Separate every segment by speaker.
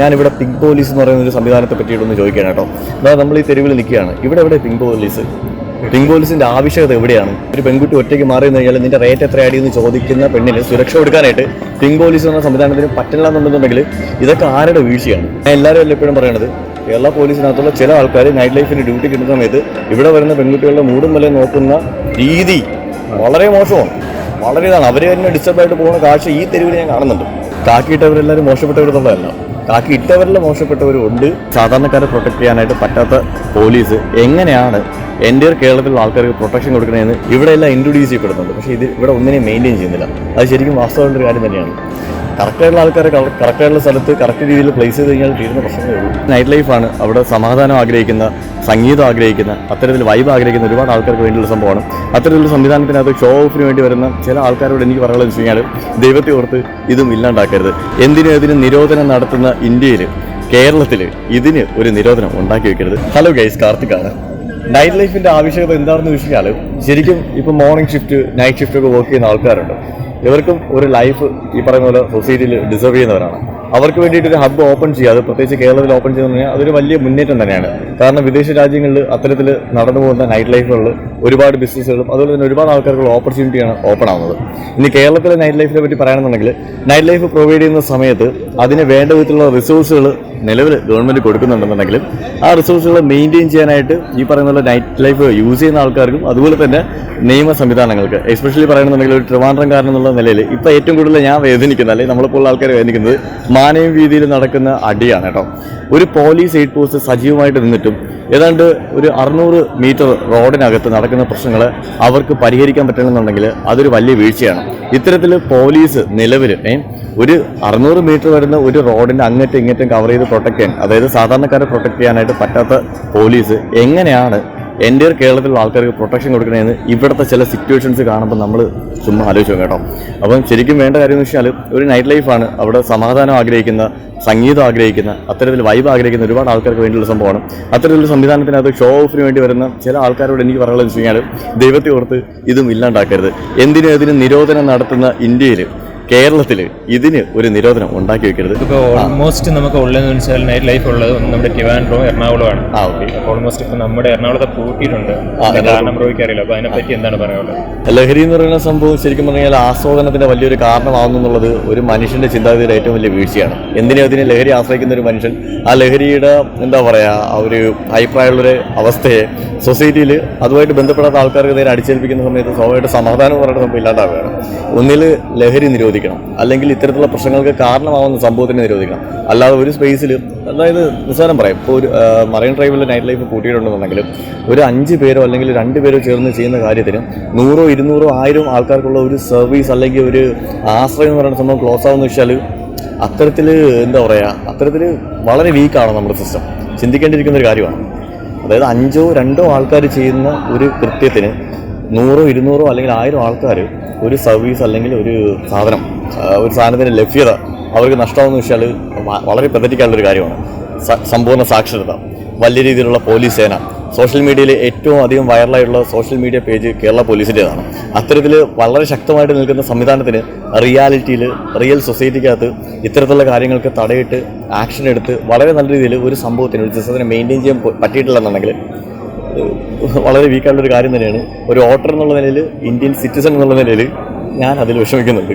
Speaker 1: ഞാനിവിടെ pink police എന്ന് പറയുന്ന ഒരു സംവിധാനത്തെ പറ്റിയിട്ടൊന്ന് ചോദിക്കുകയാണ് കേട്ടോ. അതായത് നമ്മൾ ഈ തെരുവിൽ നിൽക്കുകയാണ്. ഇവിടെ എവിടെ പിങ്ക് പോലീസ് പിങ്ക് പോലീസിന്റെ ആവശ്യകത എവിടെയാണ്? ഒരു പെൺകുട്ടി ഒറ്റയ്ക്ക് മാറി നിന്ന് കഴിഞ്ഞാൽ നിന്റെ റേറ്റ് എത്രയാടി എന്ന് ചോദിക്കുന്ന പെണ്ണിന് സുരക്ഷ കൊടുക്കാനായിട്ട് പിങ്ക് പോലീസ് എന്ന സംവിധാനത്തിന് പറ്റില്ല എന്നുണ്ടെന്നുണ്ടെങ്കിൽ ഇതൊക്കെ ആരുടെ വീഴ്ചയാണ്? ഞാൻ എല്ലാവരും എപ്പോഴും പറയണത്? കേരള പോലീസിനകത്തുള്ള ചില ആൾക്കാർ നൈറ്റ് ലൈഫിന് ഡ്യൂട്ടി കിട്ടുന്ന സമയത്ത് ഇവിടെ വരുന്ന പെൺകുട്ടികളുടെ മൂടും വില നോക്കുന്ന രീതി വളരെ മോശമാണ്. വളരെ ഇതാണ്. അവർ തന്നെ ഡിസ്റ്റർബായിട്ട് പോകുന്ന കാഴ്ച ഈ തെരുവിൽ ഞാൻ കാണുന്നുണ്ട്. കാക്കിയിട്ടവരെല്ലാവരും മോശപ്പെട്ടവരെന്നുള്ളതല്ല കാക്കി ഇട്ടവരിൽ മോശപ്പെട്ടവരും ഉണ്ട് സാധാരണക്കാരെ പ്രൊട്ടക്ട് ചെയ്യാനായിട്ട് പറ്റാത്ത പോലീസ് എങ്ങനെയാണ് എന്റെ കേരളത്തിലുള്ള ആൾക്കാർക്ക് പ്രൊട്ടക്ഷൻ കൊടുക്കണമെന്ന് ഇവിടെയെല്ലാം ഇൻട്രൊഡ്യൂസ് ചെയ്യപ്പെടുന്നുണ്ട്. പക്ഷേ ഇത് ഇവിടെ ഒന്നിനെയും മെയിന്റെയിൻ ചെയ്യുന്നില്ല. അത് ശരിക്കും വാസ്തവമുള്ള കാര്യം തന്നെയാണ്. കറക്റ്റായിട്ടുള്ള ആൾക്കാരെ കറക്റ്റായിട്ടുള്ള സ്ഥലത്ത് കറക്റ്റ് രീതിയിൽ പ്ലേസ് ചെയ്ത് കഴിഞ്ഞാൽ തീരുന്ന പ്രശ്നമേ ഉള്ളൂ. നൈറ്റ് ലൈഫാണ് അവിടെ സമാധാനം ആഗ്രഹിക്കുന്ന സംഗീതം ആഗ്രഹിക്കുന്ന അത്തരത്തിൽ വൈബ് ആഗ്രഹിക്കുന്ന ഒരുപാട് ആൾക്കാർക്ക് വേണ്ടിയുള്ള സംഭവമാണ്. അത്തരത്തിലുള്ള സംവിധാനത്തിനകത്ത് ഷോ ഓഫിന് വേണ്ടി വരുന്ന ചില ആൾക്കാരോട് എനിക്ക് പറയാനുള്ളത് വെച്ച് കഴിഞ്ഞാൽ ദൈവത്തെ ഓർത്ത് ഇതും ഇല്ലാണ്ടാക്കരുത്. എന്തിനും ഇതിന് നിരോധനം നടത്തുന്ന ഇന്ത്യയിൽ കേരളത്തിൽ ഇതിന് ഒരു നിരോധനം ഉണ്ടാക്കി വെക്കരുത്. ഹലോ ഗൈസ് കാർത്തിക്കാണ് നൈറ്റ് ലൈഫിന്റെ ആവശ്യകത എന്താണെന്ന് ചോദിച്ചാൽ ശരിക്കും ഇപ്പം മോർണിംഗ് ഷിഫ്റ്റ് നൈറ്റ് ഷിഫ്റ്റ് ഒക്കെ വർക്ക് ചെയ്യുന്ന ആൾക്കാരുണ്ട്. ഇവർക്കും ഒരു ലൈഫ് ഈ പറയുന്ന പോലെ സൊസൈറ്റിയിൽ ഡിസർവ് ചെയ്യുന്നവരാണ്. അവർക്ക് വേണ്ടിയിട്ട് ഒരു ഹബ്ബ് ഓപ്പൺ ചെയ്യുക അത് പ്രത്യേകിച്ച് കേരളത്തിൽ ഓപ്പൺ ചെയ്യുന്ന പറഞ്ഞാൽ അതൊരു വലിയ മുന്നേറ്റം തന്നെയാണ്. കാരണം വിദേശ രാജ്യങ്ങളിൽ അത്തരത്തിൽ നടന്നു പോകുന്ന നൈറ്റ് ലൈഫുകളിൽ ഒരുപാട് ബിസിനസ്സുകളും അതുപോലെ തന്നെ ഒരുപാട് ആൾക്കാർക്കുള്ള ഓപ്പർച്യൂണിറ്റിയാണ് ഓപ്പൺ ആവുന്നത്. ഇനി കേരളത്തിലെ നൈറ്റ് ലൈഫിനെ പറ്റി പറയുകയാണെന്നുണ്ടെങ്കിൽ നൈറ്റ് ലൈഫ് പ്രൊവൈഡ് ചെയ്യുന്ന സമയത്ത് അതിന് വേണ്ട വിധത്തിലുള്ള റിസോഴ്സുകൾ നിലവിൽ ഗവൺമെന്റ് കൊടുക്കുന്നുണ്ടെന്നുണ്ടെങ്കിലും ആ റിസോഴ്സുകൾ മെയിന്റെയിൻ ചെയ്യാനായിട്ട് ഈ പറയുന്ന നൈറ്റ് ലൈഫ് യൂസ് ചെയ്യുന്ന ആൾക്കാർക്കും അതുപോലെ തന്നെ നിയമ സംവിധാനങ്ങൾക്ക് എസ്പെഷ്യലി പറയുന്നുണ്ടെങ്കിൽ ഒരു ട്രിവാൻഡ്രം കാരണം എന്നുള്ള നിലയിൽ ഇപ്പോൾ ഏറ്റവും കൂടുതൽ ഞാൻ വേദനിക്കുന്നത് അല്ലെങ്കിൽ നമ്മളിപ്പോൾ ആൾക്കാർ വേദനിക്കുന്നത് രീതിയിൽ നടക്കുന്ന അടിയാണ് കേട്ടോ. ഒരു പോലീസ് എയ്ഡ് പോസ്റ്റ് സജീവമായിട്ട് നിന്നിട്ടും ഏതാണ്ട് ഒരു അറുന്നൂറ് മീറ്റർ റോഡിനകത്ത് നടക്കുന്ന പ്രശ്നങ്ങൾ അവർക്ക് പരിഹരിക്കാൻ പറ്റണമെന്നുണ്ടെങ്കിൽ അതൊരു വലിയ വീഴ്ചയാണ്. ഇത്തരത്തിൽ പോലീസ് നിലവിൽ ഒരു അറുന്നൂറ് മീറ്റർ വരുന്ന ഒരു റോഡിന്റെ അങ്ങറ്റം ഇങ്ങറ്റം കവർ ചെയ്ത് പ്രൊട്ടക്ട് ചെയ്യാൻ അതായത് സാധാരണക്കാരെ പ്രൊട്ടക്ട് ചെയ്യാനായിട്ട് പറ്റാത്ത പോലീസ് എങ്ങനെയാണ് എന്റെ കേരളത്തിലുള്ള ആൾക്കാർക്ക് പ്രൊട്ടക്ഷൻ കൊടുക്കണമെന്ന് ഇവിടുത്തെ ചില സിറ്റുവേഷൻസ് കാണുമ്പോൾ നമ്മൾ ചുമ്മാ ആലോചിച്ചു കേട്ടോ. അപ്പം ശരിക്കും വേണ്ട കാര്യം എന്ന് വെച്ചാൽ ഒരു നൈറ്റ് ലൈഫാണ് അവിടെ സമാധാനം ആഗ്രഹിക്കുന്ന സംഗീതം ആഗ്രഹിക്കുന്ന അത്തരത്തിൽ വൈബ് ആഗ്രഹിക്കുന്ന ഒരുപാട് ആൾക്കാർക്ക് വേണ്ടിയുള്ള സംഭവമാണ്. അത്തരത്തിലുള്ള സംവിധാനത്തിനകത്ത് ഷോ ഓഫിന് വേണ്ടി വരുന്ന ചില ആൾക്കാരോട് എനിക്ക് പറയാനുള്ളത് വെച്ച് കഴിഞ്ഞാൽ ദൈവത്തെ ഓർത്ത് ഇതും ഇല്ലാണ്ടാക്കരുത്. എന്തിനും ഇതിന് നിരോധനം നടത്തുന്ന ഇന്ത്യയിൽ കേരളത്തിൽ ഇതിന് ഒരു നിരോധനം ഉണ്ടാക്കി വെക്കരുത്.
Speaker 2: ഇപ്പോൾ ഓൾമോസ്റ്റ് നമുക്ക് ഉള്ളതെന്ന് വെച്ചാൽ നൈറ്റ് ലൈഫ് ഉള്ളത് നമ്മുടെ ട്രിവാൻഡ്രോ എറണാകുളമാണ്. ഓൾമോസ്റ്റ് ഇപ്പോൾ നമ്മുടെ എറണാകുളത്തെ പൂട്ടിയിട്ടുണ്ട്. കാരണം ബ്രോയ്ക്ക് അറിയില്ല അപ്പോൾ അതിനെപ്പറ്റി എന്താണ് പറയാനുള്ളത്?
Speaker 1: ലഹരി എന്ന് പറയുന്ന സംഭവം ശരിക്കും പറഞ്ഞാൽ ആസ്വാദനത്തിന്റെ വലിയൊരു കാരണമാകുന്നു എന്നുള്ളത് ഒരു മനുഷ്യന്റെ ചിന്താഗതിയുടെ ഏറ്റവും വലിയ വീഴ്ചയാണ്. എന്തിനും അതിന് ലഹരി ആശ്രയിക്കുന്ന ഒരു മനുഷ്യൻ ആ ലഹരിയുടെ എന്താ പറയാ ആ ഒരു അഭിപ്രായമുള്ളൊരു അവസ്ഥയെ സൊസൈറ്റിയിൽ അതുമായിട്ട് ബന്ധപ്പെടാത്ത ആൾക്കാർക്ക് നേരെ അടിച്ചേൽപ്പിക്കുന്ന സമയത്ത് സ്വാഭാവികമായിട്ട് സമാധാനം പറയുന്ന സംഭവം ഇല്ലാണ്ടാവുകയാണ്. ഒന്നിൽ ലഹരി നിരോധിക്കണം. അല്ലെങ്കിൽ ഇത്തരത്തിലുള്ള പ്രശ്നങ്ങൾക്ക് കാരണമാവുന്ന സംഭവത്തിനെ നിരോധിക്കണം. അല്ലാതെ ഒരു സ്പേസിൽ അതായത് നിസ്സാരം പറയാം. ഇപ്പോൾ ഒരു മറൈൻ ഡ്രൈവിൽ നൈറ്റ് ലൈഫ് കൂട്ടിയിട്ടുണ്ടെന്നുണ്ടെങ്കിൽ ഒരു അഞ്ച് പേരോ അല്ലെങ്കിൽ രണ്ട് പേരോ ചേർന്ന് ചെയ്യുന്ന കാര്യത്തിന് നൂറോ ഇരുന്നൂറോ ആയിരം ആൾക്കാർക്കുള്ള ഒരു സർവീസ് അല്ലെങ്കിൽ ഒരു ആശ്രയം എന്ന് പറയുന്ന സംഭവം ക്ലോസ് ആവുന്ന വെച്ചാൽ അത്തരത്തിൽ എന്താ പറയുക അത്തരത്തിൽ വളരെ വീക്കാണ് നമ്മുടെ സിസ്റ്റം ചിന്തിക്കേണ്ടിയിരിക്കുന്ന ഒരു കാര്യമാണ്. അതായത് അഞ്ചോ രണ്ടോ ആൾക്കാർ ചെയ്യുന്ന ഒരു കൃത്യത്തിന് നൂറോ ഇരുന്നൂറോ അല്ലെങ്കിൽ ആയിരം ആൾക്കാർ ഒരു സർവീസ് അല്ലെങ്കിൽ ഒരു സാധനം ഒരു സാധനത്തിന്റെ ലഭ്യത അവർക്ക് നഷ്ടമാണെന്ന് വെച്ചാൽ വളരെ പെതറ്റിക്കാനുള്ളൊരു കാര്യമാണ്. സമ്പൂർണ സാക്ഷരത. വലിയ രീതിയിലുള്ള പോലീസ് സേന സോഷ്യൽ മീഡിയയിൽ ഏറ്റവും അധികം വൈറലായിട്ടുള്ള സോഷ്യൽ മീഡിയ പേജ് കേരള പോലീസിന്റെതാണ്. അത്തരത്തിൽ വളരെ ശക്തമായിട്ട് നിൽക്കുന്ന സംവിധാനത്തിന് റിയാലിറ്റിയിൽ റിയൽ സൊസൈറ്റിക്കകത്ത് ഇത്തരത്തിലുള്ള കാര്യങ്ങൾക്ക് തടയിട്ട് ആക്ഷൻ എടുത്ത് വളരെ നല്ല രീതിയിൽ ഒരു സംഭവത്തിന് ഒരു സിസ്റ്റത്തിനെ മെയിന്റെയിൻ ചെയ്യാൻ പറ്റിയിട്ടില്ല പറ്റിയിട്ടില്ലെന്നുണ്ടെങ്കിൽ വളരെ വീക്കായിട്ടുള്ളൊരു കാര്യം തന്നെയാണ്. ഒരു ഓട്ടർ എന്നുള്ള നിലയിൽ ഇന്ത്യൻ സിറ്റിസൺ എന്നുള്ള നിലയിൽ ഞാൻ അതിൽ വിഷമിക്കുന്നുണ്ട്.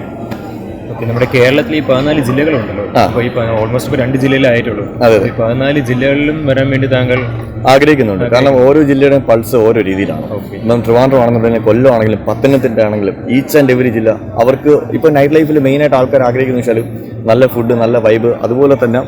Speaker 2: നമ്മുടെ കേരളത്തിൽ ഈ പതിനാല് ജില്ലകളുണ്ടല്ലോ. അപ്പോൾ ഈ ഓൾമോസ്റ്റ് ഇപ്പോൾ രണ്ട് ജില്ലയിലായിട്ടുള്ളൂ.
Speaker 1: അതെ.
Speaker 2: ഈ പതിനാല് ജില്ലകളിലും വരാൻ വേണ്ടി താങ്കൾ
Speaker 1: ആഗ്രഹിക്കുന്നുണ്ട്. കാരണം ഓരോ ജില്ലയുടെയും പൾസ് ഓരോ രീതിയിലാണ്. ഇപ്പം ട്രിവാൻഡ്രം ആണെന്നുണ്ടെങ്കിൽ കൊല്ലം ആണെങ്കിലും പത്തനംതിട്ട ആണെങ്കിലും ഈച്ച് ആൻഡ് എവരി ജില്ല അവർക്ക് ഇപ്പോൾ നൈറ്റ് ലൈഫിൽ മെയിനായിട്ട് ആൾക്കാർ ആഗ്രഹിക്കുന്ന വെച്ചാൽ നല്ല ഫുഡ് നല്ല വൈബ് അതുപോലെ തന്നെ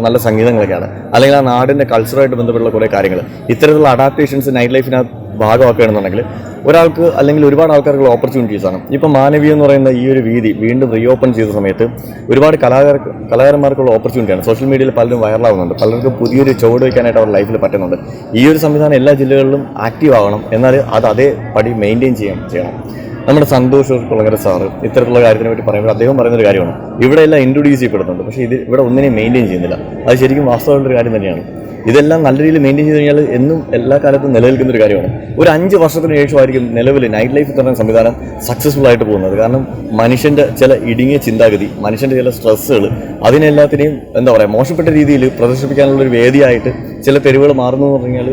Speaker 1: നല്ല സംഗീതങ്ങളൊക്കെയാണ്. അല്ലെങ്കിൽ ആ നാടിന്റെ കൾച്ചറായിട്ട് ബന്ധപ്പെട്ടുള്ള കുറേ കാര്യങ്ങൾ ഇത്തരത്തിലുള്ള അഡാപ്റ്റേഷൻസ് നൈറ്റ് ലൈഫിനകത്ത് ഭാഗമാക്കുകയാണെന്നുണ്ടെങ്കിൽ ഒരാൾക്ക് അല്ലെങ്കിൽ ഒരുപാട് ആൾക്കാർക്കുള്ള ഓപ്പർച്യൂണിറ്റീസ് ആണ്. ഇപ്പം മാനവീയം എന്ന് പറയുന്ന ഈ ഒരു വീതി വീണ്ടും റീ ഓപ്പൺ ചെയ്ത സമയത്ത് ഒരുപാട് കലാകാര കലാകാരന്മാർക്കുള്ള ഓപ്പർച്യൂണിറ്റിയാണ് സോഷ്യൽ മീഡിയയിൽ പലരും വൈറലാവുന്നുണ്ട് പലർക്കും പുതിയൊരു ചുവട് വയ്ക്കാനായിട്ട് അവരുടെ ലൈഫിൽ പറ്റുന്നുണ്ട്. ഈ ഒരു സംവിധാനം എല്ലാ ജില്ലകളിലും ആക്റ്റീവ് ആവണം എന്നാൽ അത് അതേ പടി മെയിന്റെയിൻ ചെയ്യാൻ ചെയ്യണം. നമ്മുടെ സന്തോഷ് കുളങ്ങര സാറ് ഇത്തരത്തിലുള്ള കാര്യത്തിനെ പറ്റി പറയുമ്പോൾ അദ്ദേഹം പറയുന്ന ഒരു കാര്യമാണ്. ഇവിടെ എല്ലാം ഇൻട്രൊഡ്യൂസ് ചെയ്യപ്പെടുന്നുണ്ട്. പക്ഷേ ഇത് ഇവിടെ ഒന്നിനെയും മെയിന്റെയിൻ ചെയ്യുന്നില്ല. അത് ശരിക്കും വാസ്തവമുള്ളൊരു കാര്യം തന്നെയാണ്. ഇതെല്ലാം നല്ല രീതിയിൽ മെയിന്റെയിൻ ചെയ്ത് കഴിഞ്ഞാൽ എന്നും എല്ലാ കാലത്തും നിലനിൽക്കുന്ന ഒരു കാര്യമാണ്. ഒരു അഞ്ച് വർഷത്തിന് ശേഷമായിരിക്കും നിലവിൽ നൈറ്റ് ലൈഫ് തന്നെ സംവിധാനം സക്സസ്ഫുൾ ആയിട്ട് പോകുന്നത്. കാരണം മനുഷ്യന്റെ ചില ഇടുങ്ങിയ ചിന്താഗതി മനുഷ്യന്റെ ചില സ്ട്രെസ്സുകൾ അതിനെല്ലാത്തിനെയും എന്താ പറയുക മോശപ്പെട്ട രീതിയിൽ പ്രദർശിപ്പിക്കാനുള്ള ഒരു വേദിയായിട്ട് ചില തെരുവുകൾ മാറുന്നു എന്ന് പറഞ്ഞാൽ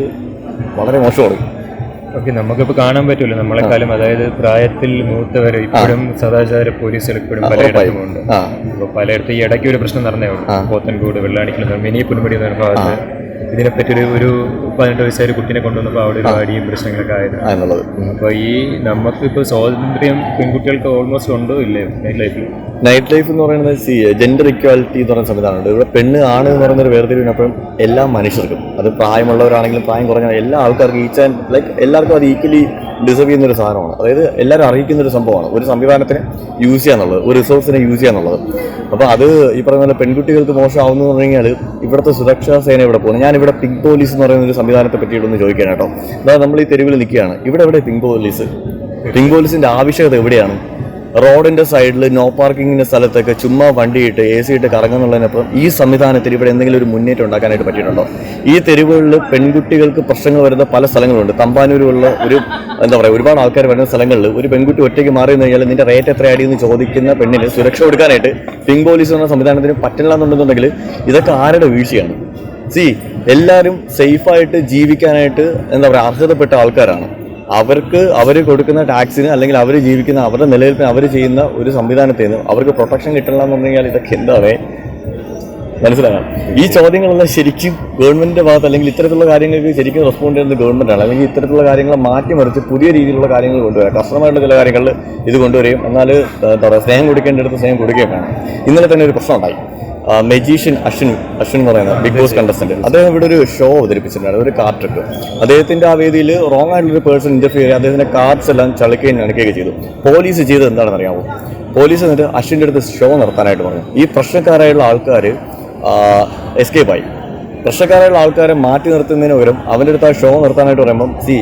Speaker 1: വളരെ മോശമാണ്.
Speaker 2: ഓക്കെ നമുക്കിപ്പോൾ കാണാൻ പറ്റുമല്ലോ നമ്മളെക്കാളും അതായത് പ്രായത്തിൽ മൂത്തവരെ ഇപ്പോഴും സദാചാര പോലീസുകൾ ഇപ്പോഴും പലയിടത്തും ഉണ്ട്. അപ്പോൾ പലയിടത്തും ഈ ഇടയ്ക്ക് ഒരു പ്രശ്നം നടന്നേ ഉള്ളൂ. പോത്തൻകൂട് വെള്ളാണിക്കൽ മിനി പുൽമടി എന്ന ഭാഗത്ത് ഇതിനെപ്പറ്റി ഒരു ഒരു പതിനെട്ട് വയസ്സായ കുട്ടീനെ കൊണ്ടുവന്നപ്പോൾ അവിടെ ഒരു അടിയും പ്രശ്നങ്ങളൊക്കെ
Speaker 1: ആയിരുന്നു.
Speaker 2: അപ്പോൾ ഈ നമുക്കിപ്പോൾ സ്വാതന്ത്ര്യം പെൺകുട്ടികൾക്ക് ഓൾമോസ്റ്റ് ഉണ്ടോ ഇല്ലേ? നൈറ്റ് ലൈഫിൽ
Speaker 1: നൈറ്റ് ലൈഫ് എന്ന് പറയുന്നത് ജെൻഡർ ഇക്വാലിറ്റി എന്ന് പറയുന്ന സംവിധാനമുണ്ട്. ഇവിടെ പെണ്ണ് ആണ് എന്ന് പറയുന്ന ഒരു വേർതിരിവിനപ്പം എല്ലാ മനുഷ്യർക്കും അത് പ്രായമുള്ളവരാണെങ്കിലും പ്രായം കുറഞ്ഞ എല്ലാ ആൾക്കാർക്കും ഈച്ച് ആൻഡ് ലൈക്ക് എല്ലാവർക്കും അത് ഈക്വലി ഡിസർവ് ചെയ്യുന്ന ഒരു സാധനമാണ്. അതായത് എല്ലാവരും അറിയിക്കുന്ന ഒരു സംഭവമാണ്. ഒരു സംവിധാനത്തിനെ യൂസ് ചെയ്യാന്നുള്ളത് ഒരു റിസോഴ്സിനെ യൂസ് ചെയ്യാന്നുള്ളത് അപ്പോൾ അത് ഈ പറയുന്ന പോലെ പെൺകുട്ടികൾക്ക് മോശമാവുന്നു എന്ന് പറഞ്ഞു കഴിഞ്ഞാൽ ഇവിടുത്തെ സുരക്ഷാ സേന ഇവിടെ പോകുന്നു. ഞാനിവിടെ പിങ്ക് പോലീസ് എന്ന് പറയുന്ന ഒരു സംവിധാനത്തെ പറ്റിയിട്ടൊന്ന് ചോദിക്കാൻ കേട്ടോ അതായത് നമ്മൾ ഈ തെരുവിൽ നിൽക്കുകയാണ്. ഇവിടെ എവിടെ? പിങ്ക് പോലീസ് പിങ്ക് പോലീസിന്റെ ആവശ്യകത എവിടെയാണ്? റോഡിന്റെ സൈഡിൽ നോ പാർക്കിങ്ങിന്റെ സ്ഥലത്തൊക്കെ ചുമ്മാ വണ്ടിയിട്ട് എ സി ഇട്ട് കറങ്ങുന്നുള്ളതിനൊപ്പം ഈ സംവിധാനത്തിൽ ഇവിടെ എന്തെങ്കിലും ഒരു മുന്നേറ്റം ഉണ്ടാക്കാനായിട്ട് പറ്റിയിട്ടുണ്ടോ? ഈ തെരുവുകളിൽ പെൺകുട്ടികൾക്ക് പ്രശ്നങ്ങൾ വരുന്ന പല സ്ഥലങ്ങളുണ്ട്. തമ്പാനൂരുള്ള ഒരു എന്താ പറയുക ഒരുപാട് ആൾക്കാർ വരുന്ന സ്ഥലങ്ങളിൽ ഒരു പെൺകുട്ടി ഒറ്റയ്ക്ക് മാറി നിന്ന് കഴിഞ്ഞാൽ നിന്റെ റേറ്റ് എത്രയാടി എന്ന് ചോദിക്കുന്ന പെണ്ണിന് സുരക്ഷ കൊടുക്കാനായിട്ട് പിങ്ക് പോലീസ് എന്ന സംവിധാനത്തിന് പറ്റില്ല എന്നുണ്ടെന്നുണ്ടെങ്കിൽ ഇതൊക്കെ ആരുടെ വീഴ്ചയാണ്? സി എല്ലാവരും സേഫായിട്ട് ജീവിക്കാനായിട്ട് എന്താ പറയുക അർഹതപ്പെട്ട ആൾക്കാരാണ്. അവർക്ക് അവർ കൊടുക്കുന്ന ടാക്സിന് അല്ലെങ്കിൽ അവർ ജീവിക്കുന്ന അവരുടെ നിലനിൽപ്പിന് അവർ ചെയ്യുന്ന ഒരു സംവിധാനത്തിൽ നിന്ന് അവർക്ക് പ്രൊട്ടക്ഷൻ കിട്ടണം എന്ന് പറഞ്ഞു കഴിഞ്ഞാൽ ഇതൊക്കെ എന്താണ് മനസ്സിലാകാം ഈ ചോദ്യങ്ങളെല്ലാം ശരിക്കും ഗവൺമെന്റിന്റെ ഭാഗത്ത് അല്ലെങ്കിൽ ഇത്തരത്തിലുള്ള കാര്യങ്ങൾക്ക് ശരിക്കും റെസ്പോണ്ട് ചെയ്യുന്നത് ഗവൺമെന്റാണ് അല്ലെങ്കിൽ ഇത്തരത്തിലുള്ള കാര്യങ്ങളെ മാറ്റിമറിച്ച് പുതിയ രീതിയിലുള്ള കാര്യങ്ങൾ കൊണ്ടുവരാം. കർശനമായിട്ടുള്ള ചില കാര്യങ്ങളിൽ ഇത് കൊണ്ടുവരികയും എന്നാൽ എന്താ പറയുക സ്നേഹം കൊടുക്കേണ്ടടുത്ത് സ്നേഹം കൊടുക്കുകയും വേണം. ഇന്നലെ തന്നെ ഒരു പ്രശ്നം ഉണ്ടായി. മെജീഷ്യൻ അശ്വിൻ അശ്വിൻ എന്ന് പറയുന്ന ബിഗ് ബോസ് കണ്ടസ്റ്റന്റ് അദ്ദേഹം ഇവിടെ ഒരു ഷോ അവതരിപ്പിച്ചിട്ടുണ്ട്. ഒരു കാർ ട്രിക്ക് അദ്ദേഹത്തിന്റെ ആ വേദിയിൽ റോങ് ആയിട്ടുള്ള ഒരു പേഴ്സൺ ഇന്റർഫിയർ ചെയ്യുക അദ്ദേഹത്തിന്റെ കാർഡ്സ് എല്ലാം ചളിക്കുകയും നനയ്ക്കുകയും ചെയ്തു. പോലീസ് ചെയ്തത് എന്താണെന്ന് അറിയാമോ പോലീസ് എന്നിട്ട് അശ്വിന്റെ അടുത്ത് ഷോ നടത്താനായിട്ട് പറഞ്ഞു. ഈ പ്രശ്നക്കാരായുള്ള ആൾക്കാർ എസ്കേപ്പായി പ്രശ്നക്കാരായുള്ള ആൾക്കാരെ മാറ്റി നിർത്തുന്നതിന് പകരം അവന്റെ അടുത്ത് ആ ഷോ നിർത്താനായിട്ട് പറയുമ്പം സി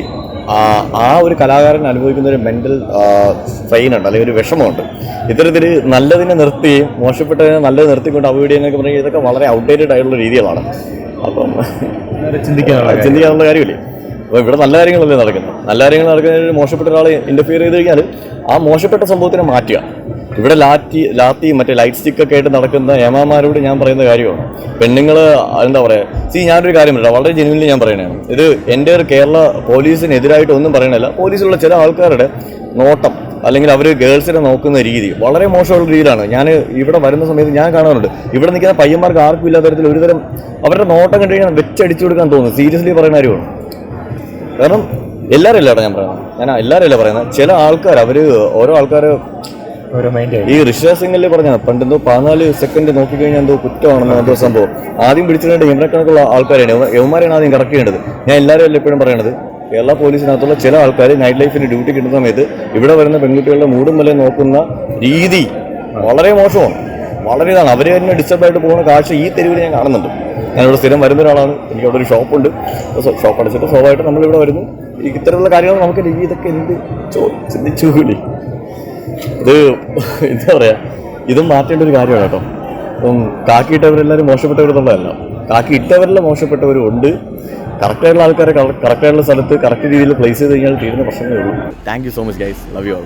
Speaker 1: ആ ഒരു കലാകാരൻ അനുഭവിക്കുന്ന ഒരു മെന്റൽ സ്ട്രെയിൻ ഉണ്ട് അല്ലെങ്കിൽ ഒരു വിഷമമുണ്ട്. ഇത്തരത്തിൽ നല്ലതിനെ നിർത്തി മോശപ്പെട്ടതിനെ നല്ലത് നിർത്തിക്കൊണ്ട് അവോയ്ഡ് ചെയ്യുന്നതൊക്കെ പറഞ്ഞാൽ ഇതൊക്കെ വളരെ ഔട്ട്ഡേറ്റഡ് ആയിട്ടുള്ള രീതികളാണ്. അപ്പം
Speaker 2: ചിന്തിക്കാനുള്ള
Speaker 1: ചിന്തിക്കാനുള്ള കാര്യമില്ലേ. അപ്പോൾ ഇവിടെ നല്ല കാര്യങ്ങളല്ലേ നടക്കുന്നത്. നല്ല കാര്യങ്ങൾ നടക്കുന്നതിന് മോശപ്പെട്ട ഒരാളെ ഇന്റർഫിയർ ചെയ്ത് കഴിഞ്ഞാൽ ആ മോശപ്പെട്ട സംഭവത്തിനെ മാറ്റുക. ഇവിടെ ലാറ്റി ലാത്തി മറ്റേ ലൈറ്റ് സ്റ്റിക്കൊക്കെ ആയിട്ട് നടക്കുന്ന ഏമാമാരോട് ഞാൻ പറയുന്ന കാര്യമാണ്. പെണ്ണുങ്ങൾ എന്താ പറയുക സി ഞാനൊരു കാര്യം പറയാം വളരെ ജെനുവിൻലി ഞാൻ പറയണതാണ് ഇത് എന്റെ ഒരു കേരള പോലീസിനെതിരായിട്ട് ഒന്നും പറയണല്ല പോലീസിലുള്ള ചില ആൾക്കാരുടെ നോട്ടം അല്ലെങ്കിൽ അവർ ഗേൾസിനെ നോക്കുന്ന രീതി വളരെ മോശമുള്ള രീതിയിലാണ്. ഞാൻ ഇവിടെ വരുന്ന സമയത്ത് ഞാൻ കാണാറുണ്ട് ഇവിടെ നിൽക്കുന്ന പയ്യന്മാർക്ക് ആർക്കും ഇല്ലാത്ത തരത്തിൽ ഒരുതരം അവരുടെ നോട്ടം കണ്ടു കഴിഞ്ഞാൽ വെച്ചടിച്ചു കൊടുക്കാൻ തോന്നുന്നു സീരിയസ്ലി പറയുന്ന കാര്യമാണ്. കാരണം എല്ലാവരും അല്ല ഞാൻ പറയുന്നത്? ഞാൻ എല്ലാവരും അല്ല പറയുന്നത്? ചില ആൾക്കാർ അവർ ഓരോ ആൾക്കാർ
Speaker 2: ഓരോ മൈൻഡ്
Speaker 1: ഈ ഋഷിരാ സിംഗിൽ പറഞ്ഞ പണ്ടെന്തോ പതിനാല് സെക്കൻഡ് നോക്കി കഴിഞ്ഞാൽ എന്തോ കുറ്റമാണെന്ന് എന്തോ സംഭവം. ആദ്യം പിടിച്ചിട്ടുണ്ട് ഇവരെക്കണക്കുള്ള ആൾക്കാരാണ്. യവന്മാരെയാണ് ആദ്യം കറക്റ്റ് ഞാൻ എല്ലാവരും അല്ല എപ്പോഴും പറയണത്? കേരള പോലീസിനകത്തുള്ള ചില ആൾക്കാർ നൈറ്റ് ലൈഫിന് ഡ്യൂട്ടി കിട്ടുന്ന സമയത്ത് ഇവിടെ വരുന്ന പെൺകുട്ടികളുടെ മൂടും വലയും നോക്കുന്ന രീതി വളരെ മോശമാണ്. വളരെ ഇതാണ്. അവർ തന്നെ ഡിസ്റ്റർബ് ആയിട്ട് പോകുന്ന കാഴ്ച ഈ തെരുവിൽ ഞാൻ കാണുന്നുണ്ട്. ഞാനിവിടെ സ്ഥിരം വരുന്ന ഒരാളാണ്. എനിക്ക് അവിടെ ഒരു ഷോപ്പുണ്ട്. ഷോപ്പ് അടച്ചിട്ട് സ്വാഭാവികമായിട്ട് നമ്മളിവിടെ വരുന്നു. ഈ ഇത്തരത്തിലുള്ള കാര്യങ്ങൾ നമുക്ക് ഇതൊക്കെ എന്ത്? ചിന്തിച്ചു കൂടി? ഇത് എന്താ പറയാ? ഇതും മാറ്റേണ്ട ഒരു കാര്യമാണ് കേട്ടോ. അപ്പം കാക്കി ഇട്ടവരെല്ലാവരും മോശപ്പെട്ടവരെന്നുള്ളതല്ല കാക്കി ഇട്ടവരിൽ മോശപ്പെട്ടവരും ഉണ്ട്. കറക്റ്റായിട്ടുള്ള ആൾക്കാരെ കറക്റ്റായിട്ടുള്ള സ്ഥലത്ത് കറക്റ്റ് രീതിയിൽ പ്ലേസ് ചെയ്ത് കഴിഞ്ഞാൽ തീരുന്ന പ്രശ്നമേ ഉള്ളൂ. Thank you so much guys love you all